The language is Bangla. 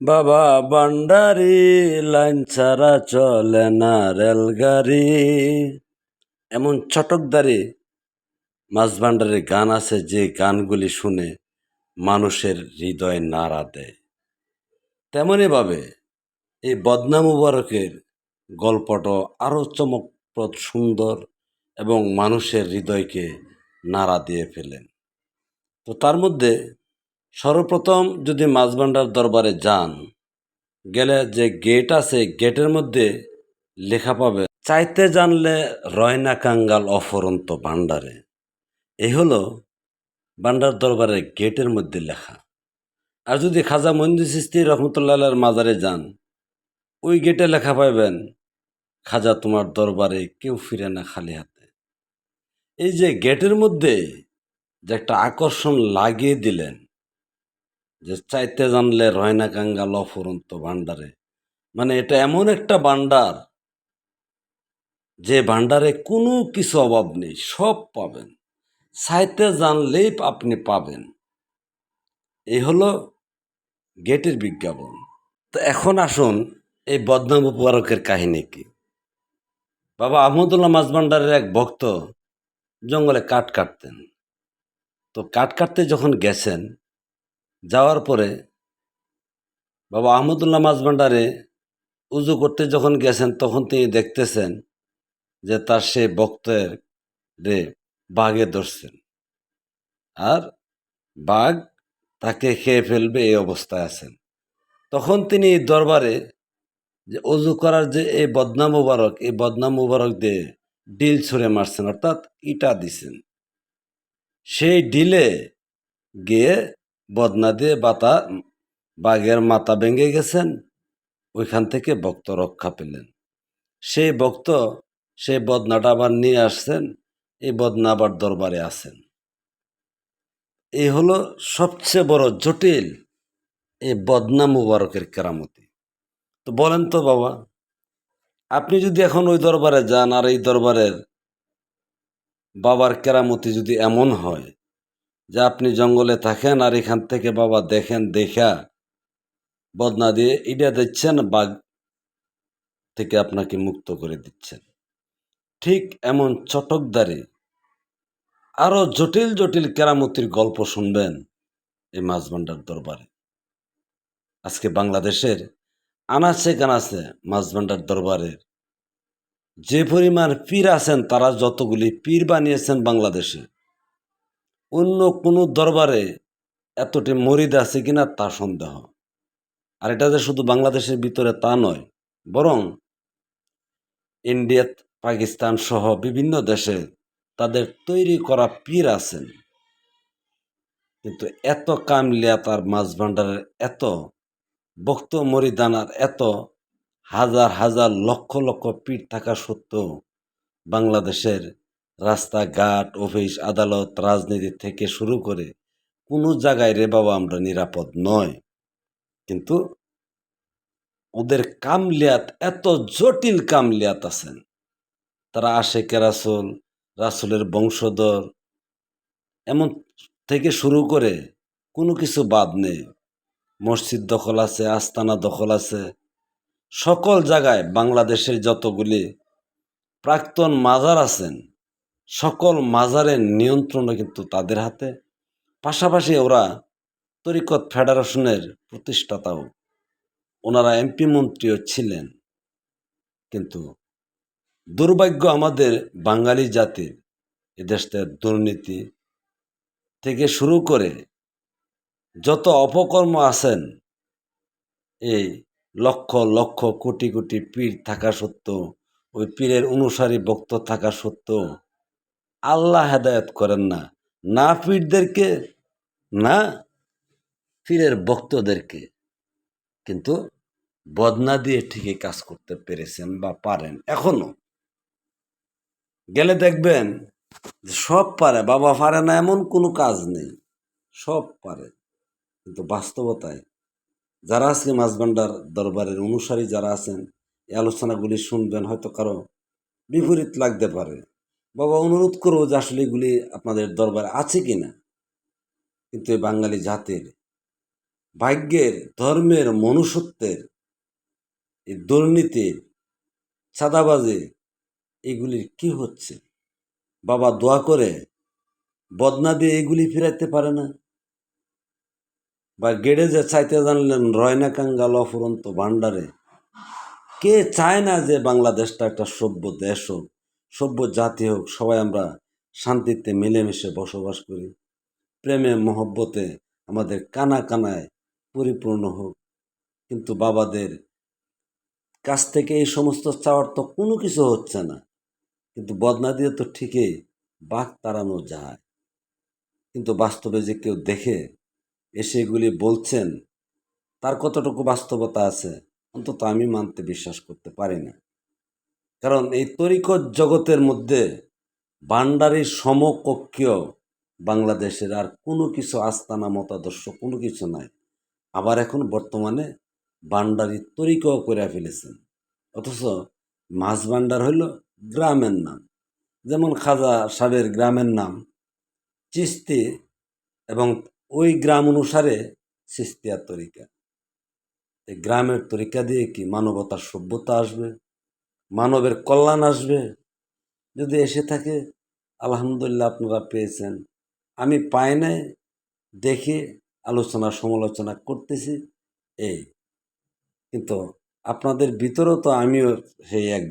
বাবা বান্ডারি, লাইন ছাড়া চলে না রেলগাড়ি। এমন চটকদারি মাছ ভান্ডারের গান আছে যে গানগুলি শুনে মানুষের হৃদয় নাড়া দেয়। তেমনই ভাবে এই বদনাম মুবারকের গল্পটা আরও চমকপ্রদ, সুন্দর এবং মানুষের হৃদয়কে নাড়া দিয়ে ফেলেন। তো তার মধ্যে সর্বপ্রথম যদি মাছভান্ডার দরবারে যান, গেলে যে গেট আছে গেটের মধ্যে লেখা পাবে, চাইতে জানলে রয়না কাঙ্গাল অফরন্ত ভান্ডারে। এই হলো ভান্ডার দরবারের গেটের মধ্যে লেখা। আর যদি খাজা মঞ্জুর সিস্তি রহমতুল্লাহ মাজারে যান, ওই গেটে লেখা পাবেন খাজা, তোমার দরবারে কেউ ফিরে না খালি হাতে। এই যে গেটের মধ্যে যে একটা আকর্ষণ লাগিয়ে দিলেন যে চাইতে জানলে রয়না কাঙ্গাল অফুরন্ত ভান্ডারে মানে এটা এমন একটা ভান্ডার যে ভান্ডারে কোনো কিছু অভাব নেই, সব পাবেন। চাইতে জানলেই আপনি পাবেন। এই হলো গেটের বিজ্ঞাপন। তো এখন আসুন, এই বদনাম উপকারকের কাহিনী কি? বাবা আহমদুল্লাহ মাছ ভান্ডারের এক ভক্ত জঙ্গলে কাঠ কাটতেন। তো কাঠ কাটতে যখন গেছেন যাওয়ার পরে বাবা আহমদুল্লাহ মাছ ভান্ডারে উজু করতে যখন গেছেন, তখন তিনি দেখতেছেন যে তার সে বক্তের রে বাঘে ধরছেন। আর বাঘ তাকে খেয়ে ফেলবে এই অবস্থায় আছেন। তখন তিনি দরবারে যে অজু করার যে এই বদনাম মুবারক, এই বদনাম মুবারক দিয়ে ডিল ছুঁড়ে মারছেন, অর্থাৎ ইটা দিছেন। সেই ডিলে গিয়ে বদনা দিয়ে বাতা বাঘের মাথা ভেঙে গেছেন, ওইখান থেকে ভক্ত রক্ষা পেলেন। সেই ভক্ত, সেই বদনাটা আবার নিয়ে আসছেন, এই বদনা আবার দরবারে আছেন। এই হলো সবচেয়ে বড় জটিল এই বদনা মুবারকের কেরামতি। তো বলেন তো বাবা, আপনি যদি এখন ওই দরবারে যান আর এই দরবারের বাবার কেরামতি যদি এমন হয় যে আপনি জঙ্গলে থাকেন আর এখান থেকে বাবা দেখেন, দেখা। বদনা দিয়ে ইটা দিচ্ছেন, বাঘ থেকে আপনাকে মুক্ত করে দিচ্ছেন। ঠিক এমন চটকদারি আরও জটিল জটিল কেরামতির গল্প শুনবেন এই মাছ ভান্ডার দরবারে। আজকে বাংলাদেশের আনাচে কানাচে মাছ ভান্ডার দরবারের যে পরিমাণ পীর আছেন, তারা যতগুলি পীর বানিয়েছেন বাংলাদেশে অন্য কোনো দরবারে এতটি মরিদ আছে কিনা তা সন্দেহ। আর এটা যে শুধু বাংলাদেশের ভিতরে তা নয়, বরং ইন্ডিয়া পাকিস্তান সহ বিভিন্ন দেশে তাদের তৈরি করা পীর আছেন। কিন্তু এত কামলিয়া তার মাছ ভান্ডারের এত বক্ত মরিদানার এত হাজার হাজার লক্ষ লক্ষ পীর থাকা সত্ত্বেও বাংলাদেশের রাস্তাঘাট, অফিস, আদালত, রাজনীতি থেকে শুরু করে কোনো জায়গায় রে বাবা আমরা নিরাপদ নয় কিন্তু ওদের কামলিয়াত, এত জটিল কামলিয়াত আছেন। তারা আশেকে রাসুল, রাসুলের বংশধর, এমন থেকে শুরু করে কোনো কিছু বাদ নেই। মসজিদ দখল আছে, আস্তানা দখল আছে। সকল জায়গায় বাংলাদেশের যতগুলি প্রাক্তন মাজার আছেন সকল মাজারের নিয়ন্ত্রণও কিন্তু তাদের হাতে। পাশাপাশি ওরা তরিকত ফেডারেশনের প্রতিষ্ঠাতাও। ওনারা এমপি মন্ত্রীও ছিলেন। কিন্তু দুর্ভাগ্য আমাদের বাঙালি জাতির এদেশে দুর্নীতি থেকে শুরু করে যত অপকর্ম আছেন এই লক্ষ লক্ষ কোটি কোটি পীর থাকা সত্ত্বেও, ওই পীরের অনুসারী ভক্ত থাকা সত্ত্বেও আল্লাহ হেদায়ত করেন না। না পীরদেরকে না, পীরের ভক্তদেরকে। কিন্তু বদনা দিয়ে ঠিকই কাজ করতে পেরেছেন বা পারেন এখনও। গেলে দেখবেন যে সব পারে, বাবা পারে না এমন কোনো কাজ নেই। সব পারে। কিন্তু বাস্তবতায় যারা আজকে মাঝভান্ডার দরবারের অনুসারী যারা আছেন, এই আলোচনাগুলি শুনবেন হয়তো কারও বিপরীত লাগতে পারে। বাবা, অনুরোধ করব যে আসলে এগুলি আপনাদের দরবারে আছে কি না কিন্তু এই বাঙালি জাতির ভাগ্যের, ধর্মের, মনুষ্যত্বের, এই দুর্নীতির, চাঁদাবাজি, এগুলির কি হচ্ছে? বাবা, দোয়া করে বদনা দিয়ে এগুলি ফিরাইতে পারে না? বা গেড়ে যে চাইতে জানলেন, রয়না কাঙ্গাল অফুরন্ত ভাণ্ডারে। কে চায় না যে বাংলাদেশটা একটা সভ্য দেশ হোক সভ্য জাতি হোক, সবাই আমরা শান্তিতে মিলেমিশে বসবাস করি। প্রেমে, মহব্বতে আমাদের কানা কানায় পরিপূর্ণ হোক। কিন্তু বাবাদের কাছ থেকে এই সমস্ত চাওয়ার তো কোনো কিছু হচ্ছে না। কিন্তু বদনা দিয়ে তো ঠিকই বাঘ তাড়ানো যায়। কিন্তু বাস্তবে যে কেউ দেখে এসে এগুলি বলছেন, তার কতটুকু বাস্তবতা আছে, অন্তত আমি মানতে বিশ্বাস করতে পারি না। কারণ এই তরিকত জগতের মধ্যে ভান্ডারির সমকক্ষীয় বাংলাদেশের আর কোনো কিছু আস্তানা, মতাদর্শ কোনো কিছু নাই। আবার এখন বর্তমানে বান্ডারি তরিকাও করে ফেলেছেন। অথচ মাছ ভান্ডার হইল গ্রামের নাম। যেমন খাজা সাহেবের গ্রামের নাম, চিস্তি এবং ওই গ্রাম অনুসারে সিস্তিয়ার তরিকা। এই গ্রামের তরিকা দিয়ে কি মানবতার সভ্যতা আসবে? মানবের কল্যাণ আসবে। যদি এসে থাকে, আলহামদুলিল্লাহ আপনারা পেয়েছেন। আমি পাই নাই, দেখে আলোচনা, সমালোচনা করতেছি, এই। কিন্তু আপনাদের ভিতরেও তো আমিও সেই এক